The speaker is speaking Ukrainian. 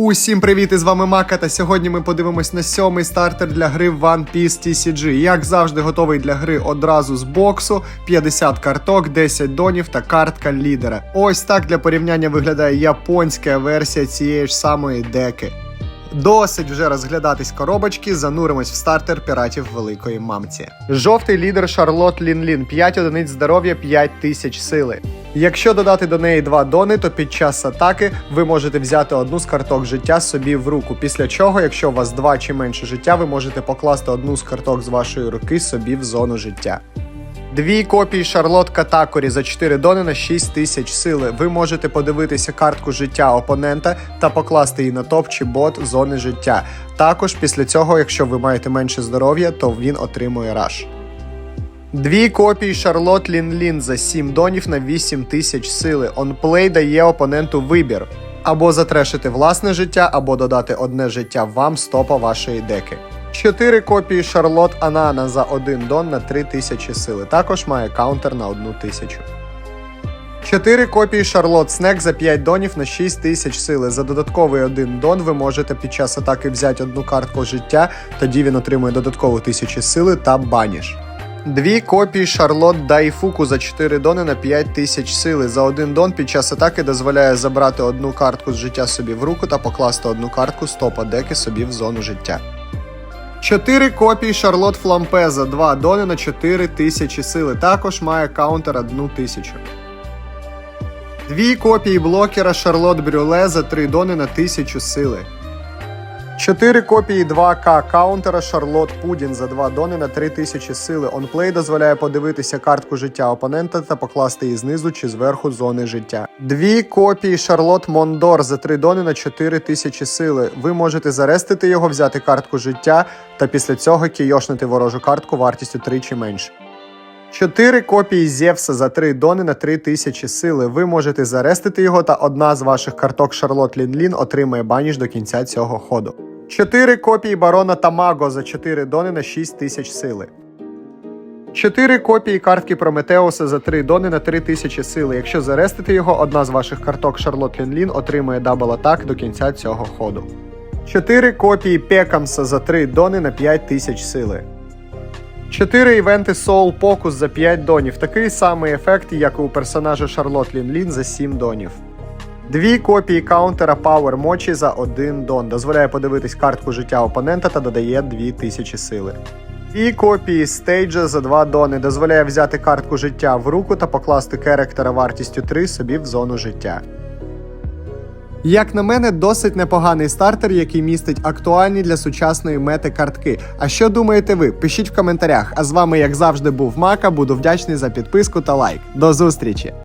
Усім привіт! І з вами Мака. Та сьогодні ми подивимось на сьомий стартер для гри One Piece TCG. Як завжди, готовий для гри одразу з боксу, 50 карток, 10 донів та картка лідера. Ось так для порівняння виглядає японська версія цієї ж самої деки. Досить вже розглядатись коробочки, зануримось в стартер піратів Великої Мамці. Жовтий лідер Шарлот Лінлін, 5 одиниць здоров'я, 5 тисяч сили. Якщо додати до неї два дони, то під час атаки ви можете взяти одну з карток життя собі в руку. Після чого, якщо у вас два чи менше життя, ви можете покласти одну з карток з вашої руки собі в зону життя. Дві копії Шарлот Катакорі за 4 дони на 6 тисяч сили. Ви можете подивитися картку життя опонента та покласти її на топ чи бот зони життя. Також після цього, якщо ви маєте менше здоров'я, то він отримує раш. Дві копії Шарлот Лін-Лін за 7 донів на 8 тисяч сили. Онплей дає опоненту вибір. Або затрешити власне життя, або додати одне життя вам з топа вашої деки. 4 копії Шарлот Анана за 1 дон на 3 тисячі сили. Також має каунтер на 1 тисячу. 4 копії Шарлот Снек за 5 донів на 6 тисяч сили. За додатковий 1 дон ви можете під час атаки взяти одну картку життя, тоді він отримує додаткову 1000 сили та баніш. Дві копії Шарлот Дайфуку за 4 дони на 5 тисяч сили. За один дон під час атаки дозволяє забрати одну картку з життя собі в руку та покласти одну картку з топа деки собі в зону життя. 4 копії Шарлот Флампе за 2 дони на 4 тисячі сили. Також має каунтер 1 тисячу. Дві копії блокера Шарлот Брюле за 3 дони на 1000 сили. 4 копії 2К каунтера Шарлот Пудін за 2 дони на 3000 сили. Онплей дозволяє подивитися картку життя опонента та покласти її знизу чи зверху зони життя. Дві копії Шарлот Мондор за 3 дони на 4000 сили. Ви можете зарестити його, взяти картку життя та після цього кійошнити ворожу картку вартістю 3 чи менше. 4 копії Зевса за 3 дони на 3000 сили. Ви можете зарестити його, та одна з ваших карток Шарлот Лінлін отримає баніш до кінця цього ходу. 4 копії барона Тамаго за 4 дони на 6000 сили. 4 копії картки Прометеуса за 3 дони на 3000 сили. Якщо зарестити його, одна з ваших карток Шарлот Лінлін отримує дабл атак до кінця цього ходу. 4 копії Пекамса за 3 дони на 5000 сили. 4 івенти Soul Pocus за 5 донів. Такий самий ефект, як і у персонажа Шарлот Лін-Лін за 7 донів. Дві копії каунтера Power Мочі за 1 дон. Дозволяє подивитись картку життя опонента та додає 2000 сили. Дві копії стейджа за 2 дони. Дозволяє взяти картку життя в руку та покласти керектера вартістю 3 собі в зону життя. Як на мене, досить непоганий стартер, який містить актуальні для сучасної мети картки. А що думаєте ви? Пишіть в коментарях. А з вами, як завжди, був Мака. Буду вдячний за підписку та лайк. До зустрічі!